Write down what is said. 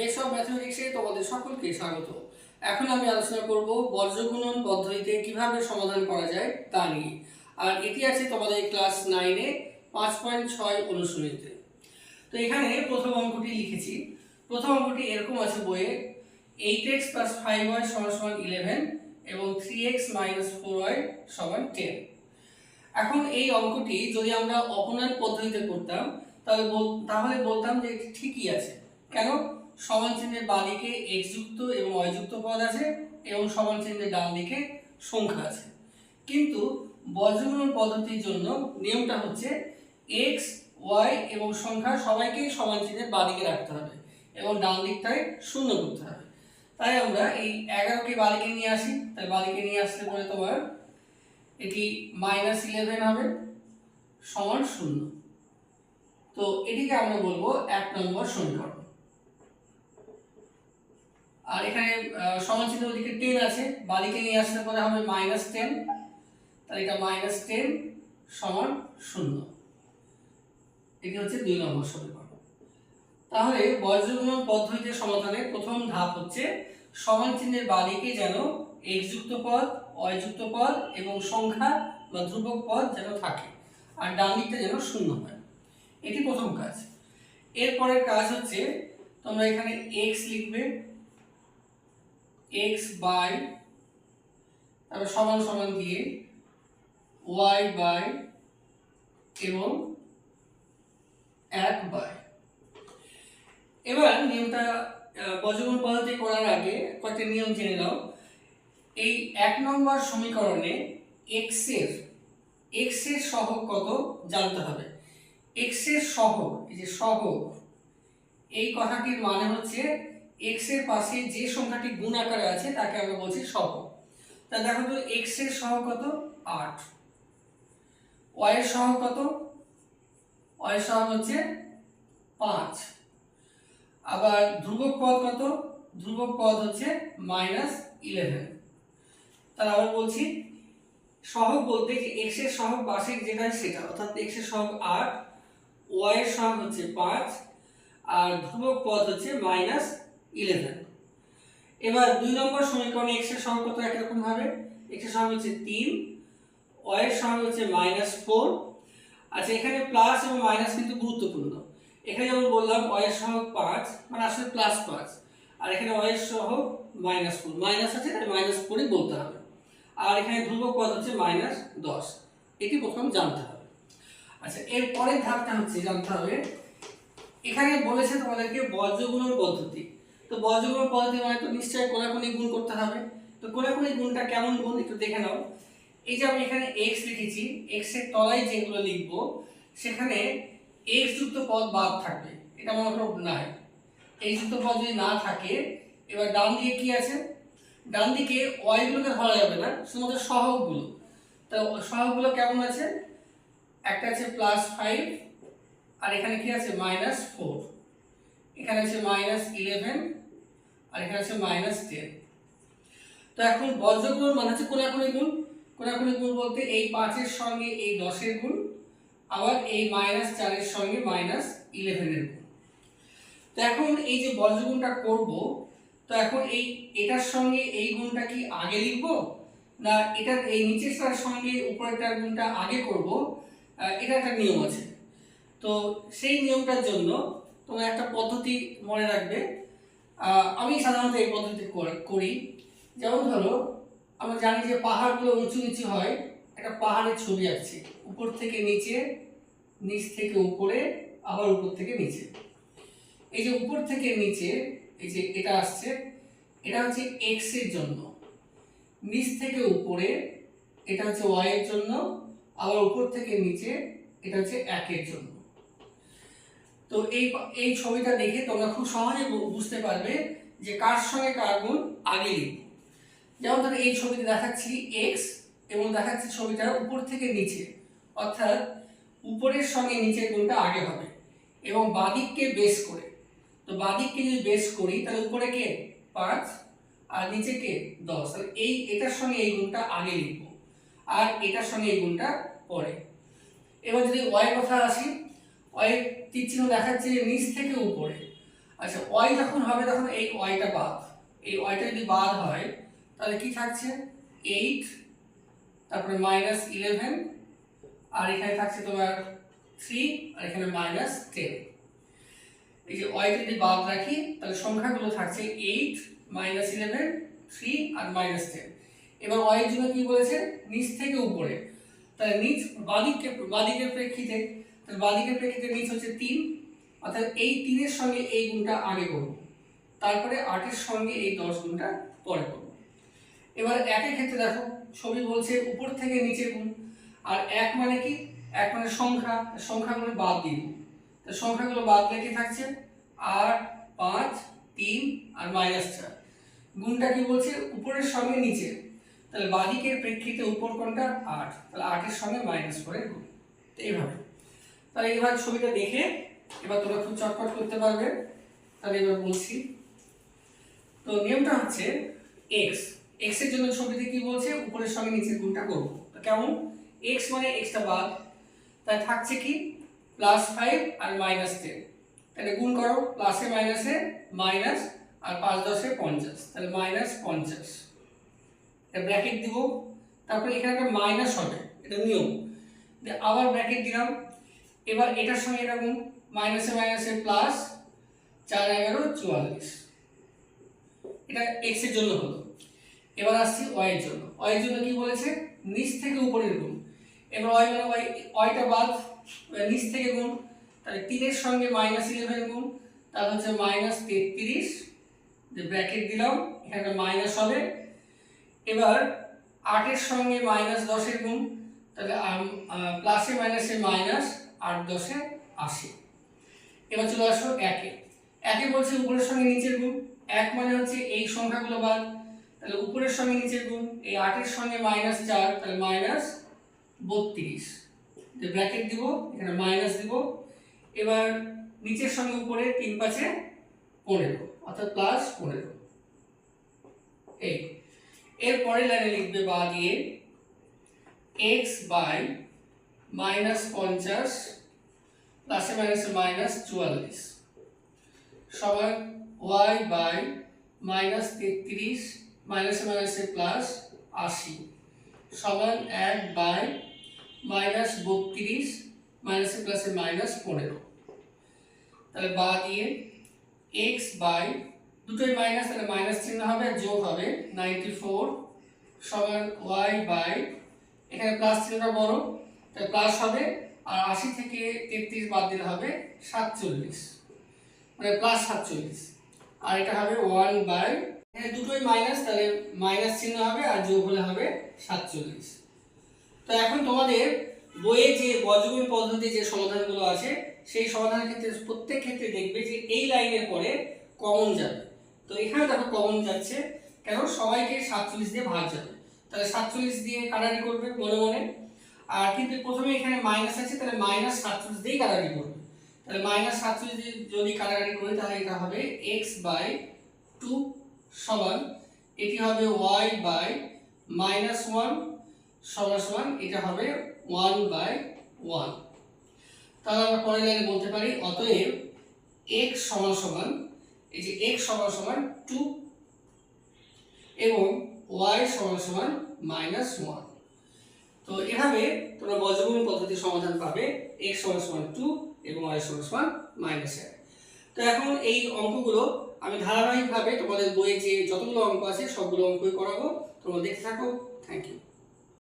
Base of ম্যাথমেটিক্সে তোমাদের সকলকে স্বাগত। এখন আমি আলোচনা করব বর্জ্যগুণন পদ্ধতিতে কীভাবে সমাধান করা যায় তা নিয়ে। আর এটি আছে তোমাদের ক্লাস নাইনে পাঁচ পয়েন্ট ছয় অনুশীলনীতে। তো এখানে প্রথম অঙ্কটি লিখেছি। প্রথম অঙ্কটি এরকম আছে বইয়ে, eight x plus five y সমান সমান ইলেভেন এবং three x minus four y সমান টেন। এখন এই অঙ্কটি যদি আমরা অপনয়ন পদ্ধতিতে করতাম, তাহলে তাহলে বলতাম যে ঠিকই আছে। কেন? সমান চিহ্নের বাঁ দিকে x যুক্ত এবং y যুক্ত পদ আছে এবং সমান চিহ্নের ডান দিকে সংখ্যা আছে। কিন্তু বর্জগুণন পদ্ধতির জন্য নিয়মটা হচ্ছে x, y এবং সংখ্যা সবাইকেই সমান চিহ্নের বাঁ রাখতে হবে এবং ডান দিকটায় শূন্য করতে হবে। তাই আমরা এই এগারোকে বাঁ দিকে নিয়ে আসি। তাই বাঁ দিকে নিয়ে আসলে পরে তোমার এটি মাইনাস ইলেভেন হবে, সমান শূন্য। তো এটিকে আমরা বলব এক নম্বর সমীকরণ আর এখানে সমান চিহ্ন ওদিকে টেন আছে। বাদিকে নিয়ে আসলে পরে হবে মাইনাস টেন তাহলে এটা মাইনাস টেন সমান শূন্য। এটি হচ্ছে দুই নম্বর সমীকরণ। তাহলে বজ্রগুণন পদ্ধতিতে সমাধানের প্রথম ধাপ হচ্ছে সমান চিহ্নের বাদিকে যেন x যুক্ত পদ, y যুক্ত পদ এবং সংখ্যা বা ধ্রুবক পদ যেন থাকে আর ডান দিকটা যেন শূন্য হয়। এটি প্রথম কাজ। এরপরের কাজ হচ্ছে তোমরা এখানে x লিখবে। X বাই, তারপর সমান সমান দিয়ে y বাই এবং এক বাই। এবার নিয়মটা বজ্রগুণ পদ্ধতি করার আগে কয়েকটা নিয়ম জেনে নাও। এই এক নম্বর সমীকরণে x এর সহগ কত জানতে হবে। এর সহগ, এই যে সহগ, এই কথাটির মানে হচ্ছে x এর পাশে যে সংখ্যাটি গুণ আকারে আছে, তাকে আমরা বলছি সহগ। তা দেখো তো, x এর সহগ কত? আট। Y এর সহগ কত? Y এর সহগ হচ্ছে পাঁচ। আবার ধ্রুবক পদ কত? ধ্রুবক পদ হচ্ছে মাইনাস ইলেভেন তাহলে আবার বলছি, সহগ বলতে x এর সহগ বার্ষিক যেটা সেটা, অর্থাৎ x এর সহগ আট, y এর সহগ হচ্ছে পাঁচ, আর ধ্রুবক পদ হচ্ছে মাইনাস ইলেভেন এবার দুই নম্বর সমীকরণে x এর সহগ কত একরকম ভাবে x এর সহগ হচ্ছে তিন, y এর সহগ হচ্ছে মাইনাস ফোর আচ্ছা এখানে প্লাস এবং মাইনাস কিন্তু গুরুত্বপূর্ণ। এখানে যেমন বললাম, y এর সহগ পাঁচ মানে আসলে প্লাস পাঁচ। আর এখানে y এর সহগ মাইনাস ফোর মাইনাস আছে তাই মাইনাস ফোরই বলতে হবে। আর এখানে ধ্রুবক পদ হচ্ছে মাইনাস দশ। এটি প্রথম জানতে হবে। আচ্ছা এর পরের ধাপটা হচ্ছে জানতে হবে। এখানে বলেছে তোমাদেরকে বজ্রগুণন পদ্ধতি। তো বজ্রগুণন পদ্ধতি মানে তো নিশ্চয়ই কোনাকুনি গুণ করতে হবে। তো কোনাকুনি গুণটা কেমন গুণ একটু দেখে নাও। এই যে আমি এখানে x লিখেছি এর তলায় যেগুলো লিখব, সেখানে x যুক্ত পদ বাদ থাকবে। এটা মনে করো নাই। x যুক্ত পদ যদি না থাকে, এবার ডান দিকে কি আছে? ডান দিকে y গুলোকে ধরা যাবে না, শুধুমাত্র সহগগুলো। তো সহগগুলো কেমন আছে? একটা আছে প্লাস ফাইভ আর এখানে কি আছে? মাইনাস ফোর এখানে আছে মাইনাস ইলেভেন আর এখানে আছে মাইনাস টেন তো এখন বজ্রগুণ মানে হচ্ছে কোনাকুনি গুণ। কোনাকুনি গুণ বলতে এই পাঁচের সঙ্গে এই দশের গুণ, আবার এই মাইনাস চারের সঙ্গে মাইনাস ইলেভেনের গুণ। তো এখন এই যে বজ্রগুণটা করব, তো এখন এই এটার সঙ্গে এই গুণটা কি আগে লিখব? না এটার এই নিচেরটার সঙ্গে উপরেরটার গুণটা আগে করব? এটা একটা নিয়ম আছে। তো সেই নিয়মটার জন্য তোমরা একটা পদ্ধতি মনে রাখবে আমি সাধারণত এই পদ্ধতি করে- যেমন ধরো, আমরা জানি যে পাহাড়গুলো উঁচু নিচু হয়, একটা পাহাড়ের ছবি আঁকছি। উপর থেকে নিচে, নিচ থেকে উপরে, আবার উপর থেকে নিচে। এই যে উপর থেকে নিচে, এই যে এটা আসছে, এটা হচ্ছে এক্সের জন্য। নিচ থেকে উপরে, এটা হচ্ছে ওয়াই এর জন্য, আবার উপর থেকে নিচে, এটা হচ্ছে একের জন্য। তো এই এই ছবিটা দেখে তোমরা খুব সহজে বুঝতে পারবে যে কার সঙ্গে কার গুণ আগে লিখব যেমন ধরো এই ছবিতে দেখাচ্ছি এক্স এবং দেখাচ্ছি ছবিটা উপর থেকে নিচে, অর্থাৎ উপরের সঙ্গে নিচের গুণটা আগে হবে এবং বাদিককে বেস করে। তো বাদিককে যদি বেস করি, তাহলে উপরে কে? পাঁচ। আর নিচে কে? দশ। তাহলে এই, এটার সঙ্গে এই গুণটা আগে লিখব। আর এটার সঙ্গে এই গুণটা পরে। এবার যদি ওয়াই কথা আসি ওয়াই তীর দেখাচ্ছে যে নিচ থেকে উপরে। আচ্ছা ওয়াই যখন হবে, তখন এই ওয়াইটা বাদ। এই ওয়াইটা যদি বাদ হয়, তাহলে কি থাকছে? এইট তারপরে মাইনাস ইলেভেন আর এখানে থাকছে তোমার থ্রি আর এখানে মাইনাস টেন এই যে ওয়াইটা যদি বাদ রাখি, তাহলে সংখ্যাগুলো থাকছে এইট মাইনাস ইলেভেন থ্রি আর মাইনাস টেন এবার ওয়াইয়ের জন্য কি বলেছে? নিচ থেকে উপরে। তাহলে নিচ বাদিকে বাদিকের প্রেক্ষিতে বাদিকের প্রেক্ষিতে নিচ হচ্ছে তিন, অর্থাৎ এই তিনের সঙ্গে এই গুণটা আগে করব। তারপরে আটের সঙ্গে এই দশ গুণটা পরে করব। এবার একের ক্ষেত্রে দেখো ছবি বলছে উপর থেকে নিচের গুণ, আর এক মানে কি? এক মানে সংখ্যা, সংখ্যাগুলো বাদ দিই। তো সংখ্যাগুলো বাদ লেগে থাকছে? আট, পাঁচ, তিন আর মাইনাস চার। গুণটা কি বলছে? উপরের সঙ্গে নিচে। তাহলে বাদিকের প্রেক্ষিতে উপর কোনটা? আট। তাহলে আটের সঙ্গে মাইনাস করে গুণ। তো এইভাবে। তাহলে এবার ছবিটা দেখে এবার তোমরা খুব চটপট করতে পারবে। তাহলে এবার বলছি। তো নিয়মটা হচ্ছে এক্স এক্সের জন্য ছবিতে কি বলছে? উপরের সঙ্গে নিচের গুণটা করব। তো কেমন? এক্স মানে এক্সটা বাদ। তাই থাকছে কি? প্লাস ফাইভ আর মাইনাস টেন তাহলে গুণ করো প্লাসে মাইনাসে মাইনাস আর পাঁচ দশে পঞ্চাশ। তাহলে মাইনাস পঞ্চাশ। ব্র্যাকেট দিব। তারপরে এখানে একটা মাইনাস হবে। এটা নিয়ম। আবার ব্র্যাকেট দিলাম। এবার এটার সঙ্গে গুণ মাইনাসে মাইনাসে প্লাস চার এগারো চুয়াল্লিশ। এটা এক্সের জন্য হলো। এবার আসছি ওয়াই এর জন্য। ওয়াই এর জন্য কি বলেছে? নিচ থেকে উপরের গুণ। এবার ওয়াই মানে ওয়াই ওয়াইটা বাদ নিচ থেকে গুণ। তাহলে তিনের সঙ্গে মাইনাস ইলেভেন গুণ তাহলে হচ্ছে মাইনাস তেত্রিশ। যে ব্র্যাকেট দিলাম, এখানে মাইনাস হবে। এবার আটের সঙ্গে মাইনাস দশের গুণ, তাহলে প্লাসে মাইনাসে মাইনাস আট দশে আশি। এবার চলে আসো একে। একে বলছে উপরের সঙ্গে নিচের গুণ। এক মানে হচ্ছে এই সংখ্যাগুলো বাদ। তাহলে উপরের সঙ্গে নিচের গুণ, এই আটের সঙ্গে মাইনাস চার, তাহলে মাইনাস বত্রিশ। ব্র্যাকেট দিব, এখানে মাইনাস দিব। এবার নিচের সঙ্গে উপরে তিন পাঁচে পনেরো, অর্থাৎ প্লাস পনেরো। এই। এর পরের লাইনে লিখবে বা দিয়ে এক্স বাই মাইনাস পঞ্চাশ, প্লাসে মাইনাসে মাইনাস চুয়াল্লিশ। সমান ওয়াই বাই মাইনাস তেত্রিশ, মাইনাসে মাইনাসে প্লাস আশি। সমান এক বাই মাইনাস বত্রিশ, মাইনাসে প্লাসে মাইনাস পনেরো। তাহলে বা দিয়ে এক্স বাই, দুটোই মাইনাস, তাহলে মাইনাস চিহ্ন হবে, যোগ হবে নাইনটি ফোর। সমান ওয়াই বাই, এখানে প্লাস চিহ্নটা বড়। প্লাস হবে, আর আশি থেকে তেত্রিশ বাদ দিলে হবে সাতচল্লিশ। মানে প্লাস সাতচল্লিশ। আর এটা হবে ওয়ান বাই এখানে দুটোই মাইনাস তাহলে মাইনাস চিহ্ন হবে আর যোগ হলে হবে সাতচল্লিশ। তো এখন তোমাদের বইয়ে যে বজ্রগুণ পদ্ধতি যে সমাধানগুলো আছে, সেই সমাধানের ক্ষেত্রে প্রত্যেক ক্ষেত্রে দেখবে যে এই লাইনের পরে কমন যাবে। তো এখানে দেখো কমন যাচ্ছে। কেন সবাইকে সাতচল্লিশ দিয়ে ভাগ যাবে। তাহলে সাতচল্লিশ দিয়ে কাটারি করবে মনে মনে। আর কিন্তু প্রথমে এখানে মাইনাস আছে, তাহলে মাইনাস সাতচল্লিশ দিয়েই কাটারি করবে। তাহলে মাইনাস সাতচল্লিশ যদি কাটাকাটি করি, তাহলে এটা হবে এক্স বাই টু সমান, এটি হবে ওয়াই বাই মাইনাস ওয়ান সমান সমান, এটা হবে ওয়ান বাই ওয়ান তাহলে আমরা পরের লাইনে বলতে পারি, অতএব এক্স সমান সমান, এই যে এক্স সমান সমান টু এবং ওয়াই সমান সমান মাইনাস ওয়ান তো এভাবে তোমরা বজ্রগুণ পদ্ধতির সমাধান পাবে এক্স সমান সমান টু এবং ওয়াই সমান সমান মাইনাস এক। তো এখন এই অঙ্কগুলো আমি ধারাবাহিকভাবে তোমাদের বইয়ে যে যতগুলো অঙ্ক আছে সবগুলো অঙ্কই করাবো। তোমরা দেখতে থাকো। Thank you